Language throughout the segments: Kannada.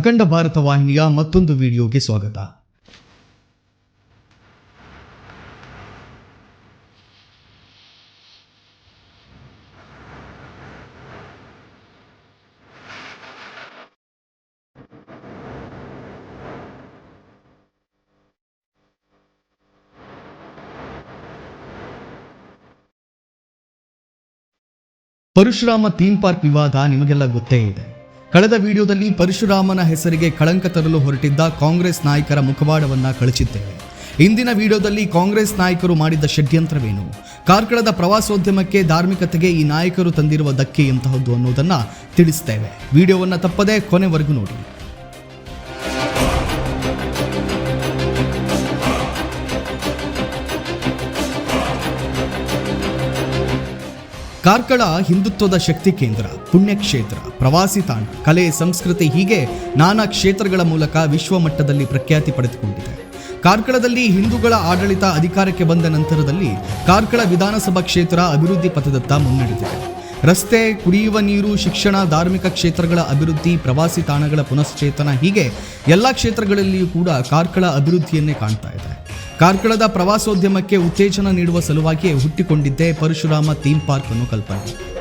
ಅಖಂಡ ಭಾರತ ವಾಹಿನಿಯ ಮತ್ತೊಂದು ವಿಡಿಯೋಗೆ ಸ್ವಾಗತ. ಪರಶುರಾಮ ಥೀಮ್ ಪಾರ್ಕ್ ವಿವಾದ ನಿಮಗೆಲ್ಲ ಗೊತ್ತೇ ಇದೆ. ಕಳೆದ ವಿಡಿಯೋದಲ್ಲಿ ಪರಶುರಾಮನ ಹೆಸರಿಗೆ ಕಳಂಕ ತರಲು ಹೊರಟಿದ್ದ ಕಾಂಗ್ರೆಸ್ ನಾಯಕರ ಮುಖವಾಡವನ್ನ ಕಳಚಿದ್ದೇವೆ ಇಂದಿನ ವಿಡಿಯೋದಲ್ಲಿ ಕಾಂಗ್ರೆಸ್ ನಾಯಕರು ಮಾಡಿದ್ದ ಷಡ್ಯಂತ್ರವೇನು? ಕಾರ್ಕಳದ ಪ್ರವಾಸೋದ್ಯಮಕ್ಕೆ ಧಾರ್ಮಿಕತೆಗೆ ಈ ನಾಯಕರು ತಂದಿರುವ ಧಕ್ಕೆ ಎಂತಹದ್ದು ಅನ್ನೋದನ್ನ ತಿಳಿಸ್ತೇವೆ. ವಿಡಿಯೋವನ್ನು ತಪ್ಪದೆ ಕೊನೆವರೆಗೂ ನೋಡಿ. ಕಾರ್ಕಳ ಹಿಂದುತ್ವದ ಶಕ್ತಿ ಕೇಂದ್ರ, ಪುಣ್ಯಕ್ಷೇತ್ರ, ಪ್ರವಾಸಿ ತಾಣ, ಕಲೆ, ಸಂಸ್ಕೃತಿ ಹೀಗೆ ನಾನಾ ಕ್ಷೇತ್ರಗಳ ಮೂಲಕ ವಿಶ್ವ ಮಟ್ಟದಲ್ಲಿ ಪ್ರಖ್ಯಾತಿ ಪಡೆದುಕೊಂಡಿದೆ. ಕಾರ್ಕಳದಲ್ಲಿ ಹಿಂದೂಗಳ ಆಡಳಿತ ಅಧಿಕಾರಕ್ಕೆ ಬಂದ ನಂತರದಲ್ಲಿ ಕಾರ್ಕಳ ವಿಧಾನಸಭಾ ಕ್ಷೇತ್ರ ಅಭಿವೃದ್ಧಿ ಪಥದತ್ತ ಮುನ್ನಡೆದಿದೆ. ರಸ್ತೆ, ಕುಡಿಯುವ ನೀರು, ಶಿಕ್ಷಣ, ಧಾರ್ಮಿಕ ಕ್ಷೇತ್ರಗಳ ಅಭಿವೃದ್ಧಿ, ಪ್ರವಾಸಿ ತಾಣಗಳ ಪುನಶ್ಚೇತನ, ಹೀಗೆ ಎಲ್ಲ ಕ್ಷೇತ್ರಗಳಲ್ಲಿಯೂ ಕೂಡ ಕಾರ್ಕಳ ಅಭಿವೃದ್ಧಿಯನ್ನೇ ಕಾಣ್ತಾ ಇದೆ. ಕಾರ್ಕಳದ ಪ್ರವಾಸೋದ್ಯಮಕ್ಕೆ ಉತ್ತೇಜನ ನೀಡುವ ಸಲುವಾಗಿಯೇ ಹುಟ್ಟಿಕೊಂಡಿದ್ದೇ ಪರಶುರಾಮ ಥೀಮ್ ಪಾರ್ಕ್ ಅನ್ನು ಕಲ್ಪನೆ.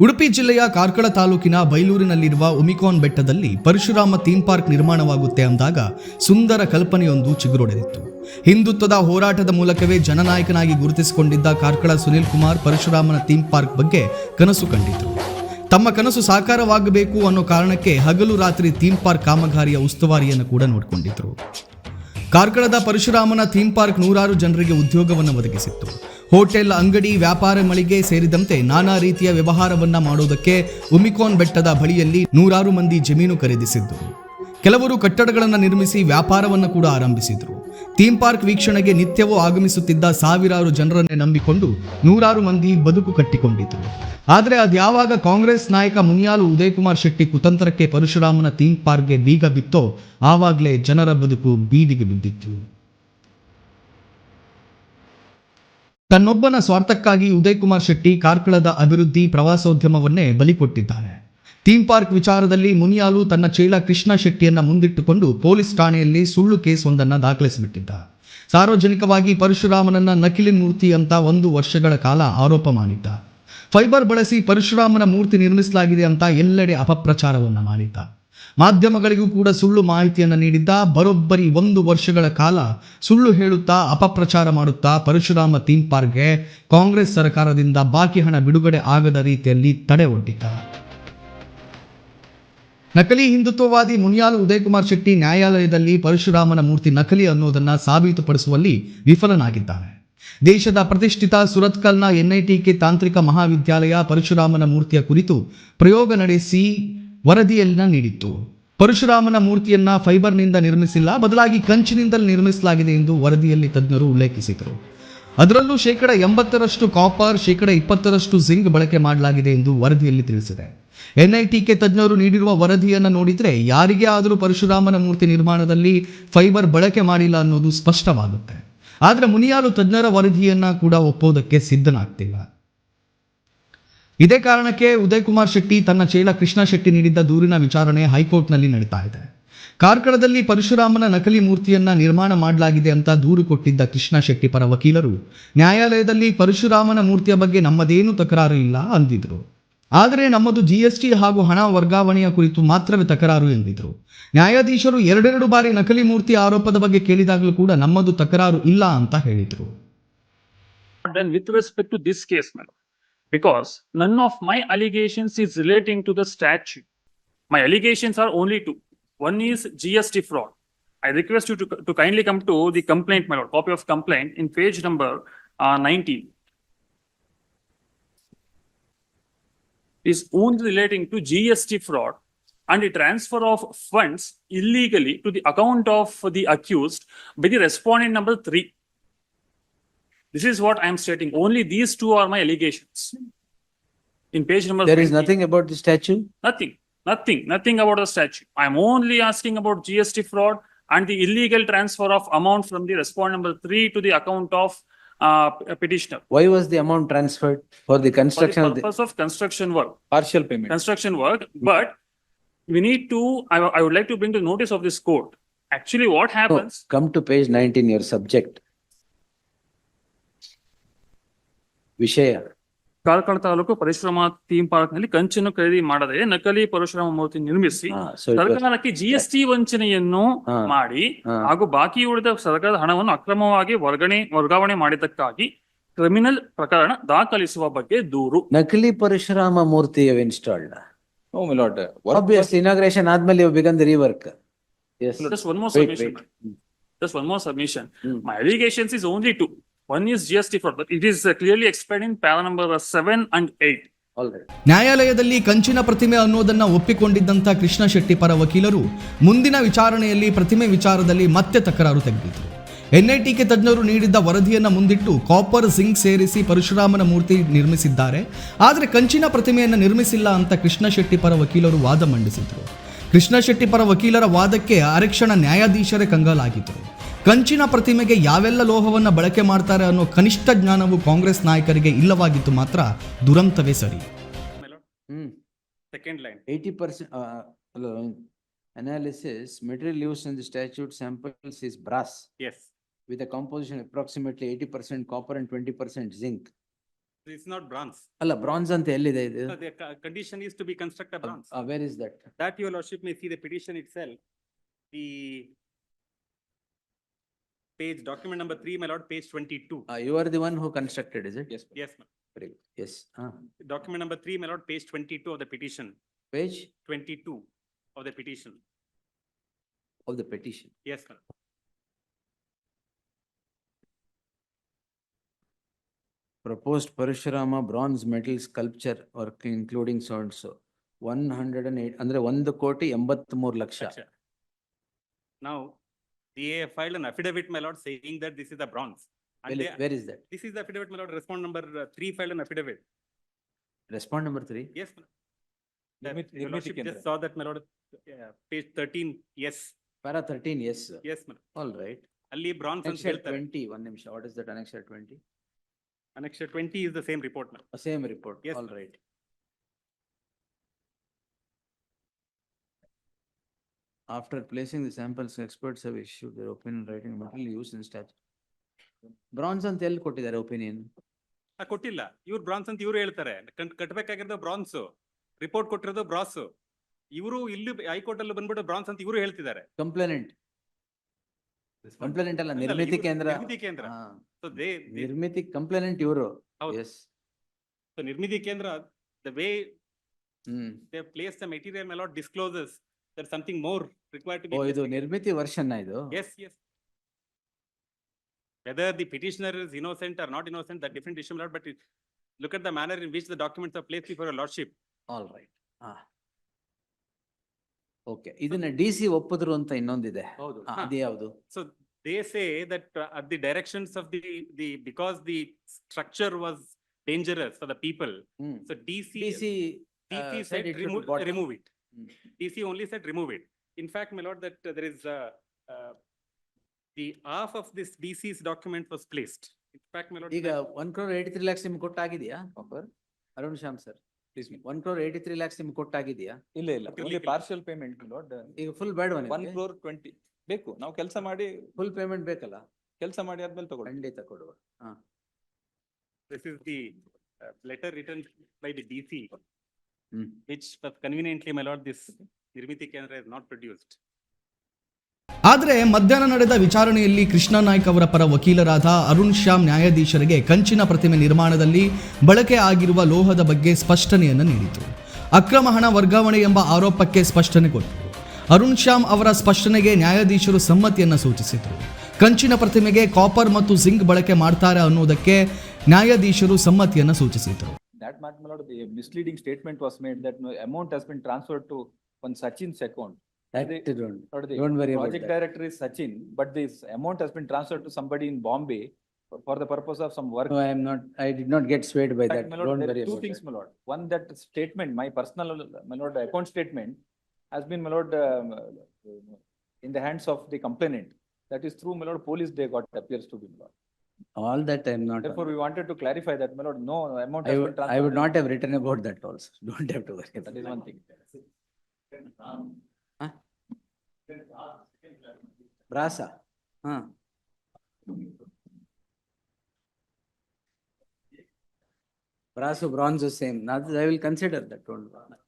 ಉಡುಪಿ ಜಿಲ್ಲೆಯ ಕಾರ್ಕಳ ತಾಲೂಕಿನ ಬೈಲೂರಿನಲ್ಲಿರುವ ಒಮಿಕಾನ್ ಬೆಟ್ಟದಲ್ಲಿ ಪರಶುರಾಮ ಥೀಮ್ ಪಾರ್ಕ್ ನಿರ್ಮಾಣವಾಗುತ್ತೆ ಅಂದಾಗ ಸುಂದರ ಕಲ್ಪನೆಯೊಂದು ಚಿಗುರೊಡೆದಿತ್ತು. ಹಿಂದುತ್ವದ ಹೋರಾಟದ ಮೂಲಕವೇ ಜನನಾಯಕನಾಗಿ ಗುರುತಿಸಿಕೊಂಡಿದ್ದ ಕಾರ್ಕಳ ಸುನಿಲ್ ಕುಮಾರ್ ಪರಶುರಾಮನ ಥೀಮ್ ಪಾರ್ಕ್ ಬಗ್ಗೆ ಕನಸು ಕಂಡಿದ್ರು. ತಮ್ಮ ಕನಸು ಸಾಕಾರವಾಗಬೇಕು ಅನ್ನೋ ಕಾರಣಕ್ಕೆ ಹಗಲು ರಾತ್ರಿ ಥೀಮ್ ಪಾರ್ಕ್ ಕಾಮಗಾರಿಯ ಉಸ್ತುವಾರಿಯನ್ನು ಕೂಡ ನೋಡಿಕೊಂಡಿದ್ರು. ಕಾರ್ಕಳದ ಪರಶುರಾಮನ ಥೀಮ್ ಪಾರ್ಕ್ ನೂರಾರು ಜನರಿಗೆ ಉದ್ಯೋಗವನ್ನು ಒದಗಿಸಿತ್ತು. ಹೋಟೆಲ್, ಅಂಗಡಿ, ವ್ಯಾಪಾರ ಮಳಿಗೆ ಸೇರಿದಂತೆ ನಾನಾ ರೀತಿಯ ವ್ಯವಹಾರವನ್ನ ಮಾಡೋದಕ್ಕೆ ಉಮಿಕೋನ್ ಬೆಟ್ಟದ ಬಳಿಯಲ್ಲಿ ನೂರಾರು ಮಂದಿ ಜಮೀನು ಖರೀದಿಸಿದ್ದರು. ಕೆಲವರು ಕಟ್ಟಡಗಳನ್ನು ನಿರ್ಮಿಸಿ ವ್ಯಾಪಾರವನ್ನು ಕೂಡ ಆರಂಭಿಸಿದರು. ಥೀಮ್ ಪಾರ್ಕ್ ವೀಕ್ಷಣೆಗೆ ನಿತ್ಯವೂ ಆಗಮಿಸುತ್ತಿದ್ದ ಸಾವಿರಾರು ಜನರನ್ನೇ ನಂಬಿಕೊಂಡು ನೂರಾರು ಮಂದಿ ಬದುಕು ಕಟ್ಟಿಕೊಂಡಿದ್ದರು ಆದರೆ ಅದ್ಯಾವಾಗ ಕಾಂಗ್ರೆಸ್ ನಾಯಕ ಮುನಿಯಾಲು ಉದಯ್ ಕುಮಾರ್ ಶೆಟ್ಟಿ ಕುತಂತ್ರಕ್ಕೆ ಪರಶುರಾಮನ ಥೀಮ್ ಪಾರ್ಕ್ಗೆ ಬೀಗ ಬಿತ್ತೋ, ಆವಾಗಲೇ ಜನರ ಬದುಕು ಬೀದಿಗೆ ಬಿದ್ದಿತ್ತು. ತನ್ನೊಬ್ಬನ ಸ್ವಾರ್ಥಕ್ಕಾಗಿ ಉದಯ್ ಕುಮಾರ್ ಶೆಟ್ಟಿ ಕಾರ್ಕಳದ ಅಭಿವೃದ್ಧಿ ಪ್ರವಾಸೋದ್ಯಮವನ್ನೇ ಬಲಿಕೊಟ್ಟಿದ್ದಾನೆ ಥೀಮ್ ಪಾರ್ಕ್ ವಿಚಾರದಲ್ಲಿ ಮುನಿಯಾಲು ತನ್ನ ಚೇಳ ಕೃಷ್ಣ ಶೆಟ್ಟಿಯನ್ನು ಮುಂದಿಟ್ಟುಕೊಂಡು ಪೊಲೀಸ್ ಠಾಣೆಯಲ್ಲಿ ಸುಳ್ಳು ಕೇಸ್ ಒಂದನ್ನ ದಾಖಲಿಸಿಬಿಟ್ಟಿದ್ದ. ಸಾರ್ವಜನಿಕವಾಗಿ ಪರಶುರಾಮನನ್ನ ನಕಿಲಿ ಮೂರ್ತಿ ಅಂತ ಒಂದು ವರ್ಷಗಳ ಕಾಲ ಆರೋಪ ಮಾಡಿದ್ದ. ಫೈಬರ್ ಬಳಸಿ ಪರಶುರಾಮನ ಮೂರ್ತಿ ನಿರ್ಮಿಸಲಾಗಿದೆ ಅಂತ ಎಲ್ಲೆಡೆ ಅಪಪ್ರಚಾರವನ್ನು ಮಾಡಿದ್ದ. ಮಾಧ್ಯಮಗಳಿಗೂ ಕೂಡ ಸುಳ್ಳು ಮಾಹಿತಿಯನ್ನು ನೀಡಿದ್ದ. ಬರೋಬ್ಬರಿ ಒಂದು ವರ್ಷಗಳ ಕಾಲ ಸುಳ್ಳು ಹೇಳುತ್ತಾ ಅಪಪ್ರಚಾರ ಮಾಡುತ್ತಾ ಪರಶುರಾಮ ಥೀಮ್ ಪಾರ್ಕ್ಗೆ ಕಾಂಗ್ರೆಸ್ ಸರ್ಕಾರದಿಂದ ಬಾಕಿ ಹಣ ಬಿಡುಗಡೆ ಆಗದ ರೀತಿಯಲ್ಲಿ ತಡೆ ಒಡ್ಡಿದ್ದ. ನಕಲಿ ಹಿಂದುತ್ವವಾದಿ ಮುನಿಯಾಲು ಉದಯಕುಮಾರ್ ಶೆಟ್ಟಿ ನ್ಯಾಯಾಲಯದಲ್ಲಿ ಪರಶುರಾಮನ ಮೂರ್ತಿ ನಕಲಿ ಅನ್ನೋದನ್ನ ಸಾಬೀತುಪಡಿಸುವಲ್ಲಿ ವಿಫಲನಾಗಿದ್ದಾನೆ. ದೇಶದ ಪ್ರತಿಷ್ಠಿತ ಸುರತ್ಕಲ್ನ ಎನ್ಐಟಿಕೆ ತಾಂತ್ರಿಕ ಮಹಾವಿದ್ಯಾಲಯ ಪರಶುರಾಮನ ಮೂರ್ತಿಯ ಕುರಿತು ಪ್ರಯೋಗ ನಡೆಸಿ ವರದಿಯನ್ನ ನೀಡಿತ್ತು. ಪರಶುರಾಮನ ಮೂರ್ತಿಯನ್ನ ಫೈಬರ್ನಿಂದ ನಿರ್ಮಿಸಿಲ್ಲ, ಬದಲಾಗಿ ಕಂಚಿನಿಂದಲೇ ನಿರ್ಮಿಸಲಾಗಿದೆ ಎಂದು ವರದಿಯಲ್ಲಿ ತಜ್ಞರು ಉಲ್ಲೇಖಿಸಿದರು. ಅದರಲ್ಲೂ ಶೇಕಡ ಎಂಬತ್ತರಷ್ಟು ಕಾಪರ್ ಶೇಕಡ ಇಪ್ಪತ್ತರಷ್ಟು ಜಿಂಕ್ ಬಳಕೆ ಮಾಡಲಾಗಿದೆ ಎಂದು ವರದಿಯಲ್ಲಿ ತಿಳಿಸಿದೆ. ಎನ್ಐಟಿಕೆ ತಜ್ಞರು ನೀಡಿರುವ ವರದಿಯನ್ನು ನೋಡಿದರೆ ಯಾರಿಗೆ ಆದರೂ ಪರಶುರಾಮನ ಮೂರ್ತಿ ನಿರ್ಮಾಣದಲ್ಲಿ ಫೈಬರ್ ಬಳಕೆ ಮಾಡಿಲ್ಲ ಅನ್ನೋದು ಸ್ಪಷ್ಟವಾಗುತ್ತೆ. ಆದರೆ ಮುನಿಯಾರು ತಜ್ಞರ ವರದಿಯನ್ನ ಕೂಡ ಒಪ್ಪೋದಕ್ಕೆ ಸಿದ್ಧನಾಗ್ತಿಲ್ಲ. ಇದೇ ಕಾರಣಕ್ಕೆ ಉದಯ್ ಕುಮಾರ್ ಶೆಟ್ಟಿ ತನ್ನ ಚೇಳ ಕೃಷ್ಣ ಶೆಟ್ಟಿ ನೀಡಿದ್ದ ದೂರಿನ ವಿಚಾರಣೆ ಹೈಕೋರ್ಟ್ನಲ್ಲಿ ನಡೀತಾ ಇದೆ. ಕಾರ್ಕಳದಲ್ಲಿ ಪರಶುರಾಮನ ನಕಲಿ ಮೂರ್ತಿಯನ್ನ ನಿರ್ಮಾಣ ಮಾಡಲಾಗಿದೆ ಅಂತ ದೂರು ಕೊಟ್ಟಿದ್ದ ಕೃಷ್ಣ ಶೆಟ್ಟಿ ಪರ ವಕೀಲರು ನ್ಯಾಯಾಲಯದಲ್ಲಿ ಪರಶುರಾಮನ ಮೂರ್ತಿಯ ಬಗ್ಗೆ ನಮ್ಮದೇನು ತಕರಾರು ಇಲ್ಲ ಅಂದಿದ್ರು ಆದರೆ ನಮ್ಮದು ಜಿಎಸ್ಟಿ ಹಾಗೂ ಹಣ ವರ್ಗಾವಣೆಯ ಕುರಿತು ಮಾತ್ರವೇ ತಕರಾರು ಎಂದಿದ್ರು ನ್ಯಾಯಾಧೀಶರು ಎರಡೆರಡು ಬಾರಿ ನಕಲಿ ಮೂರ್ತಿ ಆರೋಪದ ಬಗ್ಗೆ ಕೇಳಿದಾಗಲೂ ಕೂಡ ನಮ್ಮದು ತಕರಾರು ಇಲ್ಲ ಅಂತ ಹೇಳಿದ್ರು to this case, madam. Because none of my allegations is relating to the statute. My allegations are only two. One is GST fraud. I request you to, to kindly come to the complaint, my lord, copy of complaint in page number uh, nineteen. Is only relating to GST fraud and the transfer of funds illegally to the account of the accused by the respondent number three. This is what I am stating. Only these two are my allegations. In page number. There is 20. nothing about the statue? Nothing, Nothing, nothing about the statute. I'm only asking about GST fraud and the illegal transfer of amount from the respondent number three to the account of uh, petitioner Why was the amount transferred for the for construction the of the purpose of construction work. partial payment? construction work, but we need to, I, I would like to bring the notice of this court. Actually, what happens, come to page nineteen, your subject. Vishaya, Karkala taluk ಪರಿಶ್ರಮ ಥೀಮ್ ಪಾರ್ಕ್ನಲ್ಲಿ ಕಂಚನ್ನು ಖರೀದಿ ಮಾಡದೆ ನಕಲಿ ಪರಶುರಾಮ ಮೂರ್ತಿ ನಿರ್ಮಿಸಿ ಸರ್ಕಾರಕ್ಕೆ ಜಿ ಎಸ್ ಟಿ ವಂಚನೆಯನ್ನು ಮಾಡಿ ಹಾಗೂ ಬಾಕಿ ಉಳಿದ ಸರ್ಕಾರದ ಹಣವನ್ನು ಅಕ್ರಮವಾಗಿ ವರ್ಗಣೆ ವರ್ಗಾವಣೆ ಮಾಡಿದ್ದಕ್ಕಾಗಿ ಕ್ರಿಮಿನಲ್ ಪ್ರಕರಣ ದಾಖಲಿಸುವ ಬಗ್ಗೆ ದೂರು. ನಕಲಿ ಪರಶುರಾಮ ಮೂರ್ತಿ ಇನ್ಸ್ಟಾಲ್ ಇನಾಗ್ರೇಷನ್ ಆದ್ಮೇಲೆ rework just one more submission just one more submission my allegations is only two One is GST for that. it is uh, clearly explained in para number uh, seven and eight. ನ್ಯಾಯಾಲಯದಲ್ಲಿ ಕಂಚಿನ ಪ್ರತಿಮೆ ಅನ್ನೋದನ್ನ ಒಪ್ಪಿಕೊಂಡಿದ್ದಂಥ ಕೃಷ್ಣ ಶೆಟ್ಟಿ ಪರ ವಕೀಲರು ಮುಂದಿನ ವಿಚಾರಣೆಯಲ್ಲಿ ಪ್ರತಿಮೆ ವಿಚಾರದಲ್ಲಿ ಮತ್ತೆ ತಕರಾರು ತೆಗೆದಿದ್ರು ಎನ್ಐಟಿಕೆ ತಜ್ಞರು ನೀಡಿದ್ದ ವರದಿಯನ್ನ ಮುಂದಿಟ್ಟು ಕಾಪರ್ ಸಿಂಗ್ ಸೇರಿಸಿ ಪರಶುರಾಮನ ಮೂರ್ತಿ ನಿರ್ಮಿಸಿದ್ದಾರೆ ಆದರೆ ಕಂಚಿನ ಪ್ರತಿಮೆಯನ್ನು ನಿರ್ಮಿಸಿಲ್ಲ ಅಂತ ಕೃಷ್ಣ ಶೆಟ್ಟಿ ಪರ ವಕೀಲರು ವಾದ ಮಂಡಿಸಿದ್ರು ಕೃಷ್ಣ ಶೆಟ್ಟಿ ಪರ ವಕೀಲರ ವಾದಕ್ಕೆ ಆರಕ್ಷಣ ನ್ಯಾಯಾಧೀಶರೇ ಕಂಗಾಲಾಗಿದ್ರು ಕಂಚಿನ ಪ್ರತಿಮೆಗೆ ಯಾವೆಲ್ಲ ಲೋಹವನ್ನು ಬಳಕೆ ಮಾಡ್ತಾರೆ ಅನ್ನೋ ಕನಿಷ್ಠ ಜ್ಞಾನವು ಕಾಂಗ್ರೆಸ್ ನಾಯಕರಿಗೆ ಇಲ್ಲವಾಗಿತ್ತು ಮಾತ್ರ ದುರಂತವೇ ಸರಿ Hmm. second line. Uh, hello, analysis, material used in the statute samples is brass Yes. with a composition approximately eighty percent copper and twenty percent zinc. It's not bronze. ಅಲ್ಲ ಬ್ರಾನ್ಸ್ ಅಂತ ಎಲ್ಲಿದೆ ಇದು? No, The co- condition is to be constructed bronze. Uh, where is that? That your lordship may see the petition itself. The page, document number three, my lord, page twenty-two. Uh, you are the one who constructed, is it? Yes, ma'am. Yes, ma'am. Very good. Yes, uh, Document number three, my lord, page twenty-two of the petition, page twenty-two of the petition. of the petition. Yes, ma'am. Proposed Parashurama bronze metal sculpture work including so and so. One hundred and eight, ಅಂದ್ರೆ ಒಂದು ಕೋಟಿ ಎಂಬತ್ಮೂರು lakh. Acha. Now, they filed an affidavit, my lord, saying that this is the bronze. And Where they, where is that? this is the affidavit, my lord, respond number uh, three filed an affidavit. Respond number three? Yes, ma'am. That Nirmit- your Nirmiti lordship Kendra. just saw that, my lord, uh, page thirteen, yes, Para thirteen, yes. yes, ma'am. All right. ಅಲ್ಲಿ bronze ಅಂತ Annexure ಹೇಳ್ತಾರೆ. twenty, one ನಿಮಿಷ. What is that annexure twenty? Annexure twenty is the same report, ma'am. Uh, Same report. Yes, All sir. right. After placing the samples, experts have issued their opinion writing material used in statute. Bronze ಅಂತ ಎಲ್ಲಿ ಕೊಟ್ಟಿದ್ದಾರೆ ಒಪಿನಿಯನ್? ಆ, ಕೊಟ್ಟಿಲ್ಲ ಇವ್ರು ಬ್ರಾನ್ಸ್ ಅಂತ ಇವ್ರು ಹೇಳ್ತಾರೆ ಕಟ್- ಕಟ್ಬೇಕಾಗಿರೋದು ಬ್ರಾನ್ಸ್ ರಿಪೋರ್ಟ್ ಕೊಟ್ಟಿರೋದು ಬ್ರಾಸ್ ಇವರು ಇಲ್ಲಿ ಹೈಕೋರ್ಟ್ ಅಲ್ಲಿ ಬಂದ್ಬಿಟ್ಟು ಬ್ರಾನ್ಸ್ ಅಂತ ಇವರು ಹೇಳ್ತಿದ್ದಾರೆ ಕಂಪ್ಲೇನೆಂಟ್. ಕಂಪ್ಲೇನೆಂಟ್ ಅಲ್ಲ ಅಲ್ಲ, ನಿರ್ಮಿತಿ ಇವ್ರು- ಕೇಂದ್ರ. ನಿರ್ಮಿತಿ ಕೇಂದ್ರ ಹಾ, ಸೊ ದೇ ನಿರ್ಮಿತಿ ಕಂಪ್ಲೇನೆಂಟ್ ಇವರು. ಹೌದು. Yes. Nirmiti Kendra the way hmm. They place the material ಮೆಲಾಟ್ Discloses their something more required to O B ಇದು ನಿರ್ಮಿತಿ ವರ್ಷನ್ ಇದು? Yes yes whether the petitioner is innocent or not innocent that different issue but look at the manner in which the documents are place before lordship all right. ಹಾ. ಓಕೆ ಇದನ್ನ ಡಿ ಸಿ ಒಪ್ಪಿದ್ರು ಅಂತ ಇನ್ನೊಂದಿದೆ. ಹೌದು ಹಾ, ಅದು ಯಾವುದು? So they say that uh, at the directions of the, the, because the structure was dangerous for the people, hmm. so DC, D C DC uh, said said it should remove, bottom. remove it. Hmm. DC only said remove it. In fact, my lord, that uh, there is, uh, uh, the half of this DC's document was placed. In fact, my lord. ಈಗ one crore eighty three lakhs ನಿಮ್ಗೆ ಕೊಟ್ಟಾಗಿದೆಯಾ? Arun Shyam sir. Please, me one crore eighty three lakhs ನಿಮ್ಗೆ ಕೊಟ್ಟಾಗಿದೆಯಾ? ಇಲ್ಲ ಇಲ್ಲ only ಕೊಟ್ಟಿರ್ಲಿಕ್ಕಿಲ್ಲ. partial payment, my lord. ಈಗ ಫುಲ್ ಬೇಡವಾ One 1 crore twenty, ಬೇಕು, ನಾವು ಕೆಲಸ ಮಾಡಿ, ಫುಲ್ ಪೇಮೆಂಟ್ ಬೇಕಲ್ಲ? ಕೆಲಸ ಮಾಡಿ ಆದ್ಮೇಲೆ ತಗೊಳ್ಳಿ. ಖಂಡಿತ ಕೊಡುವ. ಹಾ. This is the uh, letter written by the DC, hmm. which was conveniently, my lord, this Nirmiti Kendra is not produced. ಆದರೆ ಮಧ್ಯಾಹ್ನ ನಡೆದ ವಿಚಾರಣೆಯಲ್ಲಿ ಕೃಷ್ಣ ನಾಯ್ಕ್ ಅವರ ಪರ ವಕೀಲರಾದ ಅರುಣ್ ಶ್ಯಾಮ್ ನ್ಯಾಯಾಧೀಶರಿಗೆ ಕಂಚಿನ ಪ್ರತಿಮೆ ನಿರ್ಮಾಣದಲ್ಲಿ ಬಳಕೆ ಆಗಿರುವ ಲೋಹದ ಬಗ್ಗೆ ಸ್ಪಷ್ಟನೆಯನ್ನು ನೀಡಿತು ಅಕ್ರಮ ಹಣ ವರ್ಗಾವಣೆ ಎಂಬ ಆರೋಪಕ್ಕೆ ಸ್ಪಷ್ಟನೆ ಕೊಟ್ಟರು ಅರುಣ್ ಶ್ಯಾಮ್ ಅವರ ಸ್ಪಷ್ಟನೆಗೆ ನ್ಯಾಯಾಧೀಶರು ಸಮ್ಮತಿಯನ್ನು ಸೂಚಿಸಿದರು ಕಂಚಿನ ಪ್ರತಿಮೆಗೆ ಕಾಪರ್ ಮತ್ತು ಜಿಂಕ್ ಬಳಕೆ ಮಾಡ್ತಾರೆ ಅನ್ನುವುದಕ್ಕೆ ನ್ಯಾಯಾಧೀಶರು ಸಮ್ಮತಿಯನ್ನು ಸೂಚಿಸಿದರು my lord, the misleading statement was made that no amount has been transferred to one Sachin's account. That They- don't- the Don't worry about Project that. director is Sachin, but this amount has been transferred to somebody in Bombay for- for the purpose of some work. No, I am not, I did not get swayed by In that. my lord, Don't there worry are two about things, that. my lord. One, that statement, my personal, my lord, account statement has been, my lord, um, in the hands of the complainant. That is through, my lord, police they got appears to be, my lord. All that I am not. Therefore, we wanted to clarify that, my lord, no amount I has been would, transferred. I would not have written about that also. Don't have to worry. That is one thing. Huh? Brasa, huh? Brasso, bronze is same. Now, I will consider that, don't worry.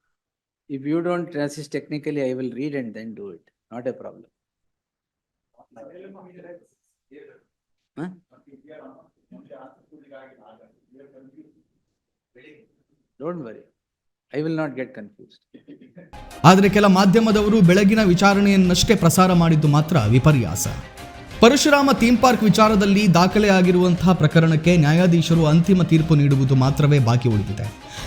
If you don't assist technically, I will read and then do it, not a problem. Huh? I will not get confused. ಆದರೆ ಕೆಲ ಮಾಧ್ಯಮದವರು ಬೆಳಗಿನ ವಿಚಾರಣೆಯನ್ನಷ್ಟೇ ಪ್ರಸಾರ ಮಾಡಿದ್ದು ಮಾತ್ರ ವಿಪರ್ಯಾಸ. ಪರಶುರಾಮ ಥೀಮ್ ಪಾರ್ಕ್ ವಿಚಾರದಲ್ಲಿ ದಾಖಲೆ ಆಗಿರುವಂತಹ ಪ್ರಕರಣಕ್ಕೆ ನ್ಯಾಯಾಧೀಶರು ಅಂತಿಮ ತೀರ್ಪು ನೀಡುವುದು ಮಾತ್ರವೇ ಬಾಕಿ ಉಳಿದಿದೆ.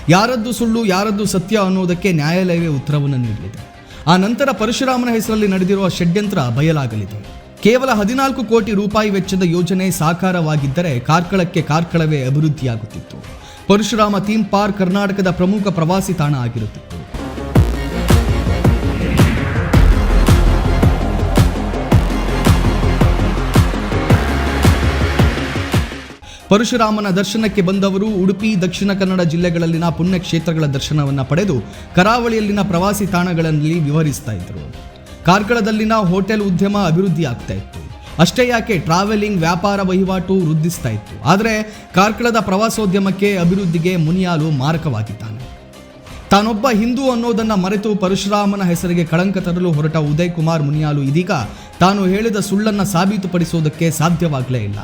ಯಾರದ್ದು ಸುಳ್ಳು, ಯಾರದ್ದು ಸತ್ಯ ಅನ್ನೋದಕ್ಕೆ ನ್ಯಾಯಾಲಯವೇ ಉತ್ತರವನ್ನು ನೀಡಲಿದೆ. ಆ ನಂತರ ಪರಶುರಾಮನ ಹೆಸರಲ್ಲಿ ನಡೆದಿರುವ ಷಡ್ಯಂತ್ರ ಬಯಲಾಗಲಿದೆ. ಕೇವಲ ಹದಿನಾಲ್ಕು ಕೋಟಿ ರೂಪಾಯಿ ವೆಚ್ಚದ ಯೋಜನೆ ಸಾಕಾರವಾಗಿದ್ದರೆ ಕಾರ್ಕಳಕ್ಕೆ ಕಾರ್ಕಳವೇ ಅಭಿವೃದ್ಧಿಯಾಗುತ್ತಿತ್ತು. ಪರಶುರಾಮ ಥೀಮ್ ಪಾರ್ಕ್ ಕರ್ನಾಟಕದ ಪ್ರಮುಖ ಪ್ರವಾಸಿ ತಾಣ ಆಗಿರುತ್ತಿತ್ತು. ಪರಶುರಾಮನ ದರ್ಶನಕ್ಕೆ ಬಂದವರು ಉಡುಪಿ, ದಕ್ಷಿಣ ಕನ್ನಡ ಜಿಲ್ಲೆಗಳಲ್ಲಿನ ಪುಣ್ಯಕ್ಷೇತ್ರಗಳ ದರ್ಶನವನ್ನು ಪಡೆದು ಕರಾವಳಿಯಲ್ಲಿನ ಪ್ರವಾಸಿ ತಾಣಗಳಲ್ಲಿ ವಿವರಿಸ್ತಾ ಇದ್ರು ಕಾರ್ಕಳದಲ್ಲಿನ ಹೋಟೆಲ್ ಉದ್ಯಮ ಅಭಿವೃದ್ಧಿ ಆಗ್ತಾ ಇತ್ತು. ಅಷ್ಟೇ ಯಾಕೆ ಟ್ರಾವೆಲಿಂಗ್ ವ್ಯಾಪಾರ ವಹಿವಾಟು ವೃದ್ಧಿಸ್ತಾ ಇತ್ತು. ಆದರೆ ಕಾರ್ಕಳದ ಪ್ರವಾಸೋದ್ಯಮಕ್ಕೆ ಅಭಿವೃದ್ಧಿಗೆ ಮುನಿಯಾಲು ಮಾರಕವಾಗಿದ್ದಾನೆ. ತಾನೊಬ್ಬ ಹಿಂದೂ ಅನ್ನೋದನ್ನು ಮರೆತು ಪರಶುರಾಮನ ಹೆಸರಿಗೆ ಕಳಂಕ ತರಲು ಹೊರಟ ಉದಯ್ ಕುಮಾರ್ ಮುನಿಯಾಲು ಇದೀಗ ತಾನು ಹೇಳಿದ ಸುಳ್ಳನ್ನು ಸಾಬೀತುಪಡಿಸೋದಕ್ಕೆ ಸಾಧ್ಯವಾಗಲೇ ಇಲ್ಲ.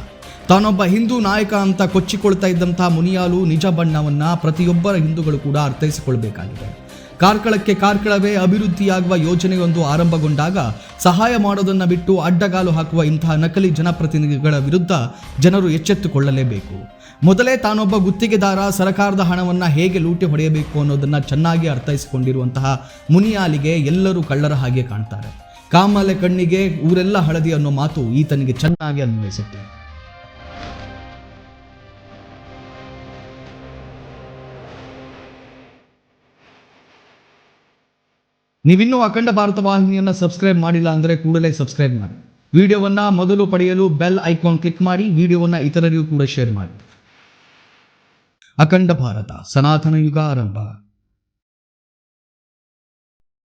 ತಾನೊಬ್ಬ ಹಿಂದೂ ನಾಯಕ ಅಂತ ಕೊಚ್ಚಿಕೊಳ್ತಾ ಇದ್ದಂಥ ಮುನಿಯಾಲು ನಿಜ ಬಣ್ಣವನ್ನು ಪ್ರತಿಯೊಬ್ಬರ ಹಿಂದೂಗಳು ಕೂಡ ಅರ್ಥೈಸಿಕೊಳ್ಬೇಕಾಗಿದೆ. ಕಾರ್ಕಳಕ್ಕೆ ಕಾರ್ಕಳವೇ ಅಭಿವೃದ್ಧಿಯಾಗುವ ಯೋಜನೆಯೊಂದು ಆರಂಭಗೊಂಡಾಗ ಸಹಾಯ ಮಾಡೋದನ್ನ ಬಿಟ್ಟು ಅಡ್ಡಗಾಲು ಹಾಕುವ ಇಂತಹ ನಕಲಿ ಜನಪ್ರತಿನಿಧಿಗಳ ವಿರುದ್ಧ ಜನರು ಎಚ್ಚೆತ್ತುಕೊಳ್ಳಲೇಬೇಕು. ಮೊದಲೇ ತಾನೊಬ್ಬ ಗುತ್ತಿಗೆದಾರ, ಸರ್ಕಾರದ ಹಣವನ್ನು ಹೇಗೆ ಲೂಟಿ ಹೊಡೆಯಬೇಕು ಅನ್ನೋದನ್ನ ಚೆನ್ನಾಗಿ ಅರ್ಥೈಸಿಕೊಂಡಿರುವಂತಹ ಮುನಿಯಾಲಿಗೆ ಎಲ್ಲರೂ ಕಳ್ಳರ ಹಾಗೆ ಕಾಣ್ತಾರೆ. ಕಾಮಲೆ ಕಣ್ಣಿಗೆ ಊರೆಲ್ಲ ಹಳದಿ ಅನ್ನೋ ಮಾತು ಈತನಿಗೆ ಚೆನ್ನಾಗಿ ಅನ್ವಯಿಸುತ್ತೆ. ನೀವಿನ್ನೂ ಅಖಂಡ ಭಾರತ ವಾಹಿನಿಯನ್ನ ಸಬ್ಸ್ಕ್ರೈಬ್ ಮಾಡಿಲ್ಲ ಅಂದ್ರೆ ಕೂಡಲೇ ಸಬ್ಸ್ಕ್ರೈಬ್ ಮಾಡಿ. ವಿಡಿಯೋವನ್ನ ಮೊದಲು ಪಡೆಯಲು ಬೆಲ್ ಐಕಾನ್ ಕ್ಲಿಕ್ ಮಾಡಿ, ವಿಡಿಯೋವನ್ನ ಇತರರಿಗೂ ಕೂಡ ಶೇರ್ ಮಾಡಿ. ಅಖಂಡ ಭಾರತ, ಸನಾತನ ಯುಗ ಆರಂಭ.